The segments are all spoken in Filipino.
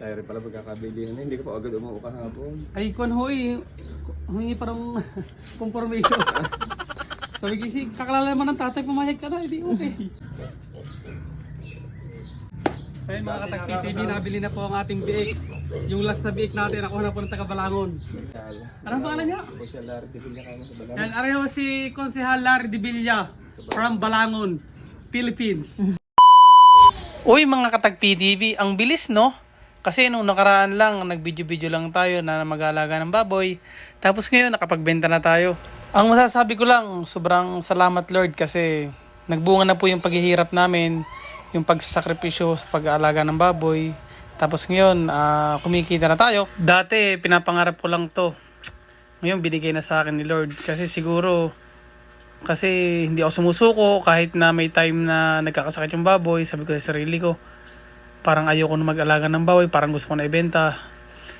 Tayo rin pala pagkakabilihan na. Hindi ko pa agad umuwi kahapon. Ay, kung hoy, humingi parang confirmation. Sabi kasi, kakalala naman ng tatay, pumayag ka na, hindi okay. So yun mga katagpi TV, nabili na po ang ating biik. Yung last na biik natin, ako na po ng taga Balangon. Anong pangalan niya? Ako siya Larry Divil niya kamo sa balang. Yan, araw si Konsehal Larry de Villa from Balangon, Philippines. Uy mga katagpi TV, ang bilis no? Kasi nung nakaraan lang, nag-video-video lang tayo na mag-aalaga ng baboy. Tapos ngayon, nakapagbenta na tayo. Ang masasabi ko lang, sobrang salamat Lord kasi nagbunga na po yung paghihirap namin, yung pagsasakripisyo sa pag-aalaga ng baboy. Tapos ngayon, ah, kumikita na tayo. Dati, pinapangarap ko lang to. Ngayon, binigay na sa akin ni Lord. Kasi siguro, kasi hindi ako sumusuko kahit na may time na nagkakasakit yung baboy. Sabi ko sa sarili ko, parang ayoko na mag-alaga ng baboy, parang gusto ko na ibenta.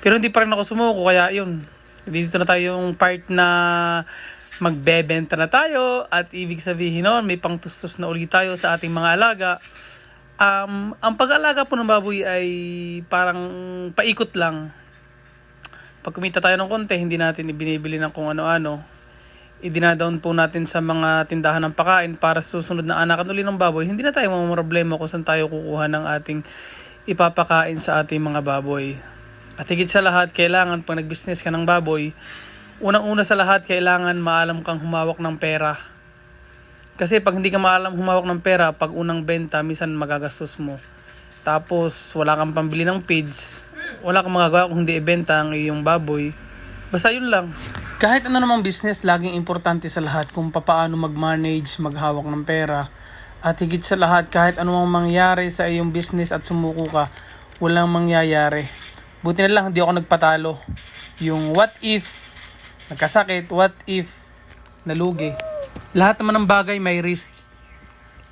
Pero hindi pa rin ako sumuko, kaya yun. Dito na tayo yung part na magbebenta na tayo at ibig sabihin nun, may pangtustos na ulit tayo sa ating mga alaga. Um, ang pag-alaga po ng baboy ay parang paikot lang. Pag kumita tayo ng konti, hindi natin ibinibili ng kung ano-ano. Idinadown po natin sa mga tindahan ng pakain para susunod na anakan uli ng baboy. Hindi na tayo problema kung saan tayo kukuha ng ating ipapakain sa ating mga baboy. At higit sa lahat, kailangan pag nag-business ka ng baboy, unang-una sa lahat, kailangan maalam kang humawak ng pera. Kasi pag hindi ka maalam humawak ng pera, pag unang benta, minsan magagastos mo. Tapos, wala kang pambili ng feeds. Wala kang magagawa kung hindi ibenta ang iyong baboy. Basta yun lang. Kahit ano namang business, laging importante sa lahat kung papaano mag-manage, maghawak ng pera. At higit sa lahat, kahit anumang mangyari sa iyong business at sumuko ka, walang mangyayari. Buti na lang, hindi ako nagpatalo. Yung what if, nagkasakit, what if, nalugi. Lahat naman ng bagay may risk.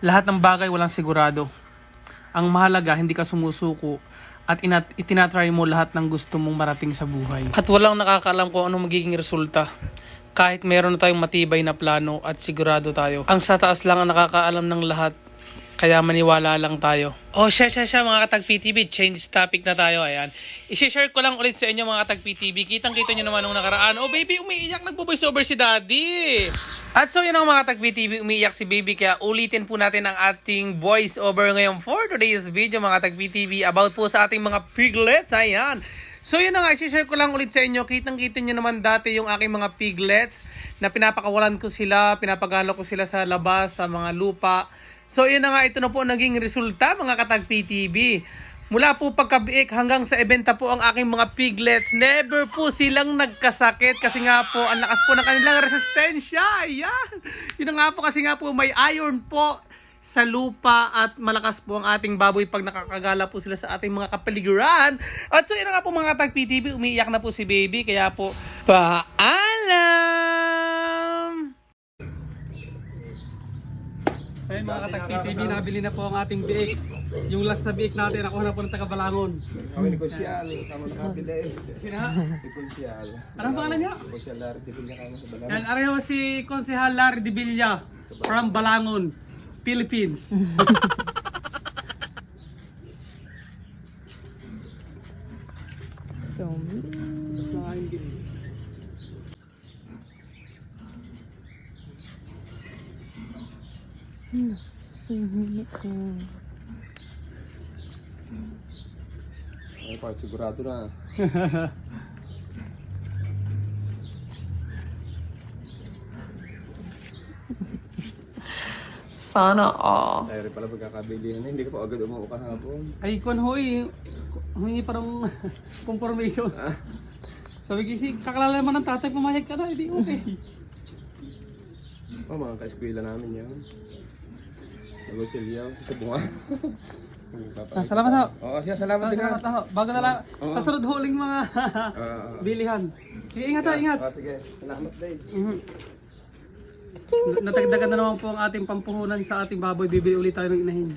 Lahat ng bagay walang sigurado. Ang mahalaga, hindi ka sumusuko at inat itinatry mo lahat ng gusto mong marating sa buhay. At walang nakakaalam kung ano magiging resulta. Kahit meron na tayong matibay na plano at sigurado tayo. Ang sa taas lang ang nakakaalam ng lahat. Kaya maniwala lang tayo. Oh, siya, siya, siya mga katag PTV. Change topic na tayo. Ayan. I-share ko lang ulit sa inyo mga katag PTV. Kitang-kita nyo naman nung nakaraan. Oh, baby, umiiyak. Nagbo-voice over si daddy. At so yun ang mga katag PTV. Umiiyak si baby. Kaya ulitin po natin ang ating voice over ngayon for today's video mga katag PTV. About po sa ating mga piglets. Ayan. So yun na nga, share ko lang ulit sa inyo. Kitang-kita nyo naman dati yung aking mga piglets na pinapakawalan ko sila, pinapagalo ko sila sa labas, sa mga lupa. So yun na nga, ito na po naging resulta mga katag PTV. Mula po pagkabiik hanggang sa ebenta po ang aking mga piglets, never po silang nagkasakit kasi nga po ang lakas po ng kanilang resistensya. Ayan. Yun nga po kasi nga po may iron po sa lupa at malakas po ang ating baboy pag nakakagala po sila sa ating mga kapaligiran. At so yun nga po mga tag PTV, umiiyak na po si baby kaya po paalam! So yun mga katag PTV, nabili na po ang ating biik. Yung last na biik natin, ako na po ng taga Balangon. Kami ni Kusyal. Kamo nakapila eh. Sino nga? Si Kusyal. Anong pangalan niya? Kusyal Larry Divil niya kamo sa balang. Yan, araw si Konsehal Larry de Villa from Balangon, Philippines. Na. Sana all. Rin pala na. Hindi ko pa agad umuwi kahapon. Ay, hoy, humingi parang confirmation. Sabi kasi, ng tatay, pumayag ka na, hindi okay. Oh, mga ka-eskwela namin yan. Nagosilyaw. Sa bunga. Ah, salamat ho. Oo, siya. Salamat din ha. Salamat ho. Bago na lang, Oo. sa sunod huling mga Ah, bilihan. Sige, ingat ha, ingat. ah, sige. Salamat din. Mhm. Natagdagan na naman po ang ating pampuhunan sa ating baboy. Bibili ulit tayo ng inahin.